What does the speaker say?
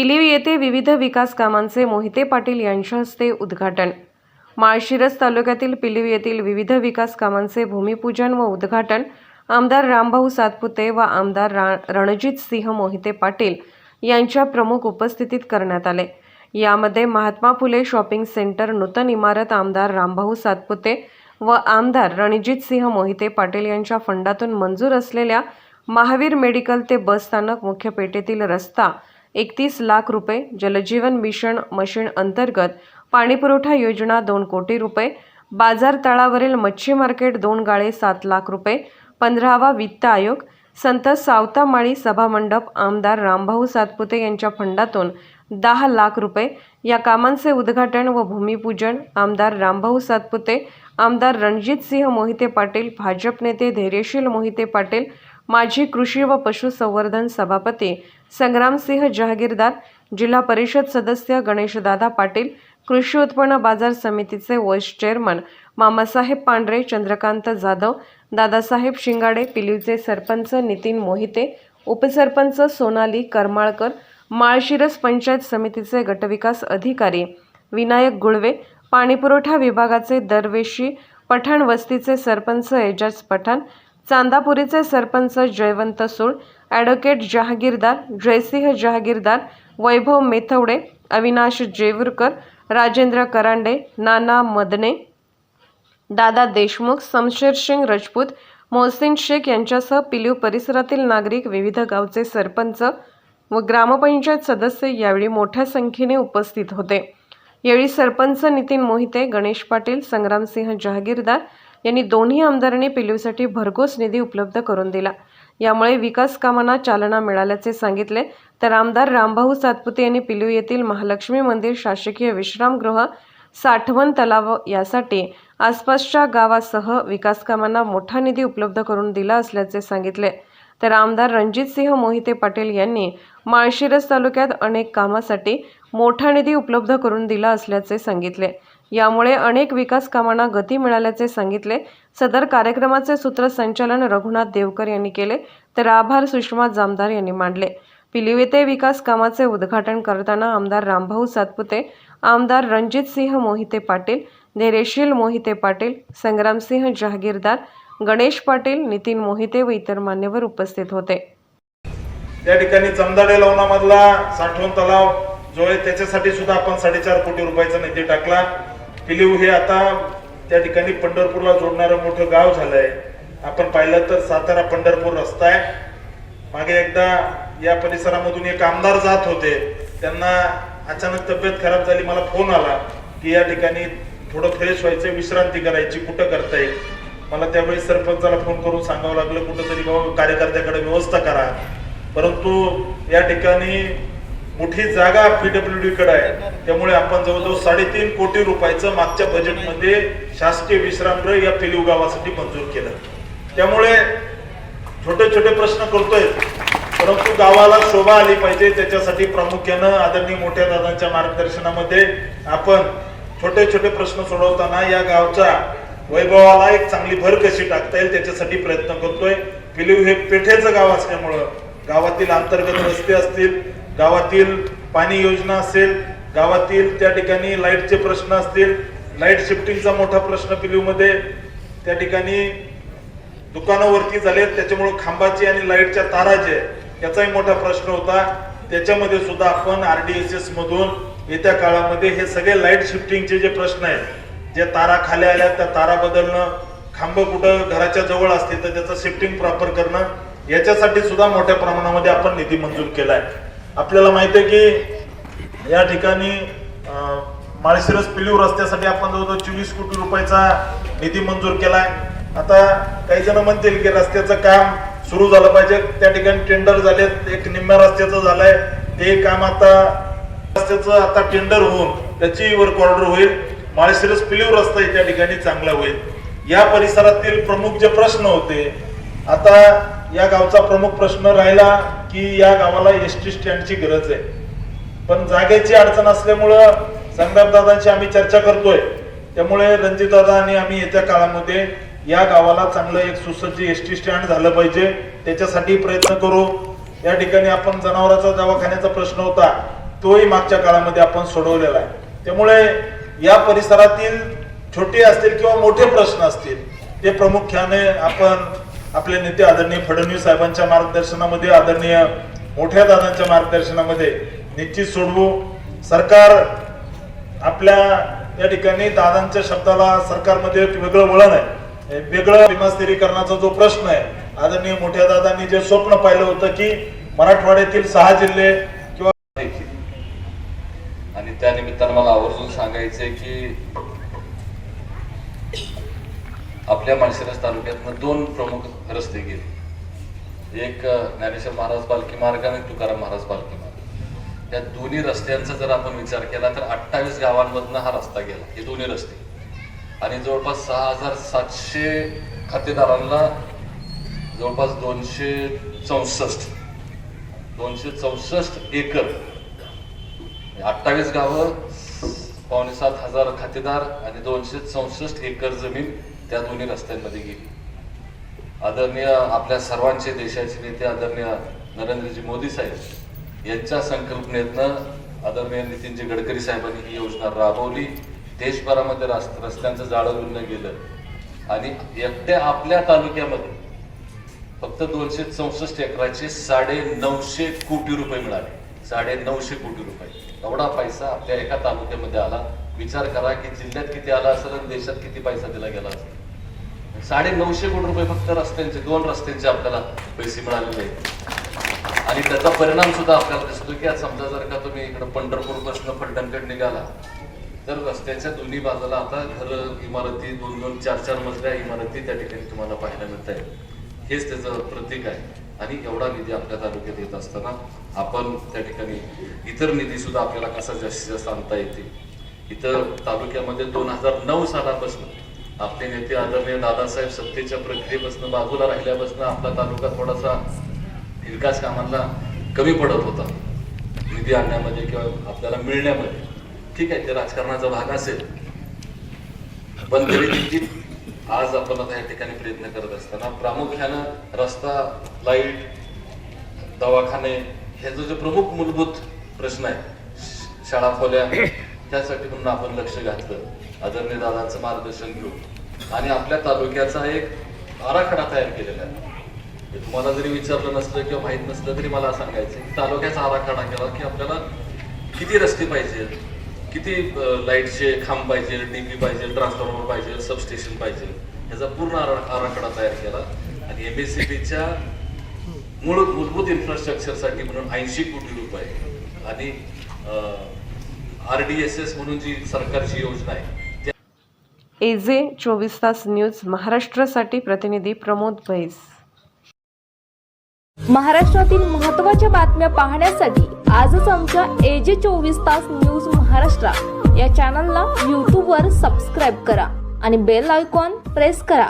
पिलीव येथे विविध विकास कामांचे मोहिते पाटील यांच्या हस्ते उद्घाटन. माळशिरस तालुक्यातील पिलीव येथील विविध विकास कामांचे भूमिपूजन व उद्घाटन. आमदार रामभाऊ सातपुते व आमदार रा रणजित सिंह मोहिते पाटील यांच्या प्रमुख उपस्थितीत करण्यात आले. यामध्ये महात्मा फुले शॉपिंग सेंटर नूतन इमारत आमदार रामभाऊ सातपुते व आमदार रणजित सिंह मोहिते पाटील यांच्या फंडातून मंजूर असलेल्या महावीर मेडिकल ते बस स्थानक मुख्य पेठेतील रस्ता एकतीस लाख रुपये जलजीवन मिशन मशीन अंतर्गत पाणीपुरवठा योजना दोन कोटी रुपये बाजार तळावरील मच्छी मार्केट दोन गाळे सात लाख रुपये पंधरावा वित्त आयोग संत सावतामाळी सभामंडप आमदार रामभाऊ सातपुते यांच्या फंडातून दहा लाख रुपये या कामांचे उद्घाटन व भूमिपूजन आमदार रामभाऊ सातपुते आमदार रणजित सिंह मोहिते पाटील भाजप नेते धैर्यशील मोहिते पाटील माजी कृषी व पशुसंवर्धन सभापती संग्रामसिंह जहागीरदार जिल्हा परिषद सदस्य गणेशदादा पाटील कृषी उत्पन्न बाजार समितीचे वाईस चेअरमन मामासाहेब पांढरे चंद्रकांत जाधव दादासाहेब शिंगाडे पिलीवचे सरपंच नितीन मोहिते उपसरपंच सोनाली करमाळकर माळशिरस पंचायत समितीचे गटविकास अधिकारी विनायक गुळवे पाणीपुरवठा विभागाचे दरवेशी पठाण वस्तीचे सरपंच एजाज पठाण चांदापुरीचे सरपंच जयवंत सूळ ॲडव्होकेट जहागीरदार जयसिंह जहागीरदार वैभव मेथवडे अविनाश जेवुरकर राजेंद्र करांडे नाना मदने दादा देशमुख समशेर सिंग राजपूत मोहसिन शेख यांच्यासह पिलीव परिसरातील नागरिक विविध गावचे सरपंच व ग्रामपंचायत सदस्य यावेळी मोठ्या संख्येने उपस्थित होते. यावेळी सरपंच नितीन मोहिते गणेश पाटील संग्रामसिंह जहागीरदार यांनी दोन्ही आमदारांनी पिलीवसाठी भरघोस निधी उपलब्ध करून दिला. यामुळे विकास कामांना चालना मिळाल्याचे सांगितले तर आमदार रामभाऊ सातपुते यांनी पिलीव येथील महालक्ष्मी मंदिर शासकीय विश्रामगृह साठवण तलाव यासाठी आसपासच्या गावासह विकास कामांना मोठा निधी उपलब्ध करून दिला असल्याचे सांगितले. तर आमदार रणजितसिंह मोहिते पाटील यांनी माळशिरस तालुक्यात अनेक कामासाठी मोठा निधी उपलब्ध करून दिला असल्याचे सांगितले. यामुळे अनेक विकास कामांना गती मिळाल्याचे सांगितले. सदर कार्यक्रमाचे सूत्रसंचालन रघुनाथ देवकर यांनी केले तर आभार सुषमा जामदार यांनी मांडले. पिलीव येथे विकास कामाचे उद्घाटन करताना आमदार रामभाऊ सातपुते आमदार रणजितसिंह मोहिते पाटील धैर्यशील मोहिते पाटील संग्रामसिंह जहागीरदार गणेश पाटील नितीन मोहिते व इतर मान्यवर उपस्थित होते. त्या ठिकाणी चमदाडे लवणामधला साठवण तलाव जो आहे त्याच्यासाठी सुद्धा आपण साडेचार कोटी रुपयाचा निधी टाकला. पिलीव हे आता त्या ठिकाणी पंढरपूरला जोडणारं मोठं गाव झालंय. आपण पाहिलं तर सातारा पंढरपूर रस्ता आहे. मागे एकदा या परिसरामधून एक आमदार जात होते. त्यांना अचानक तब्येत खराब झाली. मला फोन आला की या ठिकाणी थोडं फ्रेश व्हायचं विश्रांती करायची कुठं करता येईल? मला त्यावेळी सरपंचाला फोन करून सांगावं लागलं कुठंतरी बाबा कार्यकर्त्याकडे व्यवस्था करा. परंतु या ठिकाणी मोठी जागा पीडब्ल्यूडी कडे आहे. त्यामुळे आपण जवळजवळ साडेतीन कोटी रुपयाचं मागच्या बजेटमध्ये शासकीय विश्रामगृह या पिलिव गावासाठी मंजूर केलं. त्यामुळे छोटे छोटे प्रश्न करतोय. परंतु गावाला शोभा आली पाहिजे त्याच्यासाठी प्रामुख्यानं आदरणीय मोठ्या दादांच्या मार्गदर्शनामध्ये आपण छोटे छोटे प्रश्न सोडवताना या गावच्या वैभवाला एक चांगली भर कशी टाकता येईल त्याच्यासाठी प्रयत्न करतोय. पिलिव हे पेठेचं गाव असल्यामुळं गावातील अंतर्गत रस्ते असतील गावातील पाणी योजना असेल गावातील त्या ठिकाणी लाईटचे प्रश्न असतील लाइट शिफ्टिंगचा मोठा प्रश्न पिलीमध्ये त्या ठिकाणी दुकानावरती झाले त्याच्यामुळे खांबाची आणि लाईटच्या तारा जे याचाही मोठा प्रश्न होता. त्याच्यामध्ये सुद्धा आपण आर डी एस एस मधून येत्या काळामध्ये हे सगळे लाइट शिफ्टिंगचे जे प्रश्न आहेत जे तारा खाली आल्या त्या तारा बदलणं खांब कुठं घराच्या जवळ असतील तर त्याचं शिफ्टिंग प्रॉपर करणं याच्यासाठी सुद्धा मोठ्या प्रमाणामध्ये आपण निधी मंजूर केला आहे आपल्याला माहिती आहे की या ठिकाणी माळशिरस पिलीव रस्त्यासाठी आपण जवळजवळ चोवीस कोटी रुपयाचा निधी मंजूर केलाय. आता काही जण म्हणतील की रस्त्याचं काम सुरू झालं पाहिजे. त्या ठिकाणी टेंडर झालेत. एक निम्म्या रस्त्याचं झालंय. ते काम आता रस्त्याचं आता टेंडर होऊन त्याची वर्क ऑर्डर होईल. माळशिरस पिलीव रस्ता त्या ठिकाणी चांगला होईल. या परिसरातील प्रमुख जे प्रश्न होते आता या गावचा प्रमुख प्रश्न राहिला. की या गावाला एस टी स्टँडची गरज आहे. पण जागेची अडचण असल्यामुळं संग्रामदादांची आम्ही चर्चा करतोय. त्यामुळे रणजितदादा आणि आम्ही येत्या काळामध्ये या गावाला चांगलं एक सुसज्ज एस टी स्टँड झालं पाहिजे. त्याच्यासाठी प्रयत्न करू. या ठिकाणी आपण जनावरांचा दवाखान्याचा प्रश्न होता. तोही मागच्या काळामध्ये आपण सोडवलेला आहे. त्यामुळे या परिसरातील छोटे असतील किंवा मोठे प्रश्न असतील ते प्रामुख्याने आपण आपले नेते आदरणीय फडणवीस साहेबांच्या मार्गदर्शनामध्ये आदरणीय मोठ्या दादांच्या मार्गदर्शनामध्ये निश्चित सोडवू. सरकार आपल्या या ठिकाणी दादांच्या शब्दाला सरकारमध्ये वेगळं वळण आहे. वेगळं विमास्थिरीकरणाचा जो प्रश्न आहे आदरणीय मोठ्या दादांनी जे स्वप्न पाहिलं होतं की मराठवाड्यातील सहा जिल्हे किंवा आणि त्या निमित्तानं मला आवर्जून सांगायचंय की आपल्या माळशिरस तालुक्यातनं दोन प्रमुख रस्ते गेले. एक ज्ञानेश्वर महाराज पालखी मार्ग आणि तुकाराम महाराज पालखी मार्ग. या दोन्ही रस्त्यांचा जर आपण विचार केला तर अठ्ठावीस गावांमधनं हा रस्ता गेला हे दोन्ही रस्ते. आणि जवळपास सहा हजार सातशे खातेदारांना जवळपास दोनशे चौसष्ट दोनशे चौसष्ट एकर म्हणजे अठ्ठावीस गावं पावणे सात हजार खातेदार आणि दोनशे चौसष्ट एकर जमीन त्या दोन्ही रस्त्यांमध्ये गेली. आदरणीय आपल्या सर्वांचे देशाचे नेते आदरणीय नरेंद्रजी मोदी साहेब यांच्या संकल्पनेतनं आदरणीय नितीनजी गडकरी साहेबांनी ही योजना राबवली. देशभरामध्ये रस्त्यांचं जाळं विणलं गेलं. आणि एकट्या आपल्या तालुक्यामध्ये फक्त दोनशे चौसष्ट एकराचे साडे नऊशे कोटी रुपये मिळाले. साडे नऊशे कोटी रुपये. एवढा पैसा आपल्या एका तालुक्यामध्ये आला. विचार करा की जिल्ह्यात किती आला असेल आणि देशात किती पैसा दिला गेला असेल. साडे नऊशे कोटी रुपये फक्त रस्त्यांचे दोन रस्त्यांचे आपल्याला पैसे मिळालेले आहेत. आणि त्याचा परिणाम सुद्धा आपल्याला दिसतो की आज समजा जर का तुम्ही इकडं पंढरपूरपासून फलटणकडे निघाला तर रस्त्याच्या दोन्ही बाजूला आता घर इमारती दोन दोन चार चार मजल्या इमारती त्या ठिकाणी तुम्हाला पाहायला मिळत आहेत हेच त्याचं प्रतीक आहे. आणि एवढा निधी आपल्या तालुक्यात येत असताना आपण त्या ठिकाणी इतर निधी सुद्धा आपल्याला कसा जास्तीत जास्त आणता येते इतर तालुक्यामध्ये दोन हजार नऊ सालापासून आपले नेते आदरणीय दादासाहेब सत्तेच्या प्रक्रियेपासून बाजूला राहिल्यापासून आपला तालुका थोडासा विकास कामांना कमी पडत होता. निधी आणण्यामध्ये किंवा आपल्याला मिळण्यामध्ये. ठीक आहे ते राजकारणाचा भाग असेल. पण तरी देखील आज आपण आता या ठिकाणी प्रयत्न करत असताना प्रामुख्यानं रस्ता लाइट दवाखाने हे जो जे प्रमुख मूलभूत प्रश्न आहे शाळा खोल्या त्यासाठी म्हणून आपण लक्ष घातलं. आदरणीय दादांचं मार्गदर्शन घेऊ आणि आपल्या तालुक्याचा एक आराखडा तयार केलेला आहे. तुम्हाला जरी विचारलं नसलं किंवा माहीत नसलं तरी मला सांगायचं तालुक्याचा आराखडा केला की आपल्याला किती रस्ते पाहिजे किती लाईटचे खांब पाहिजे डीपी पाहिजे ट्रान्सफॉर्मर पाहिजे सबस्टेशन पाहिजे ह्याचा पूर्ण आरा- आराखडा तयार केला. आणि एम एस सी बीच्या मूळ मूलभूत इन्फ्रास्ट्रक्चरसाठी म्हणून ऐंशी कोटी रुपये. आणि आर डी एस एस म्हणून जी सरकारची योजना आहे एजे चोवीस तास न्यूज महाराष्ट्रासाठी प्रतिनिधी प्रमोद बैस. महाराष्ट्रातील महत्त्वाच्या बातम्या पाहण्यासाठी आजच आमच्या एजे चोवीस तास न्यूज महाराष्ट्र या चॅनलला यूट्यूबवर सबस्क्राईब करा आणि बेल आयकॉन प्रेस करा.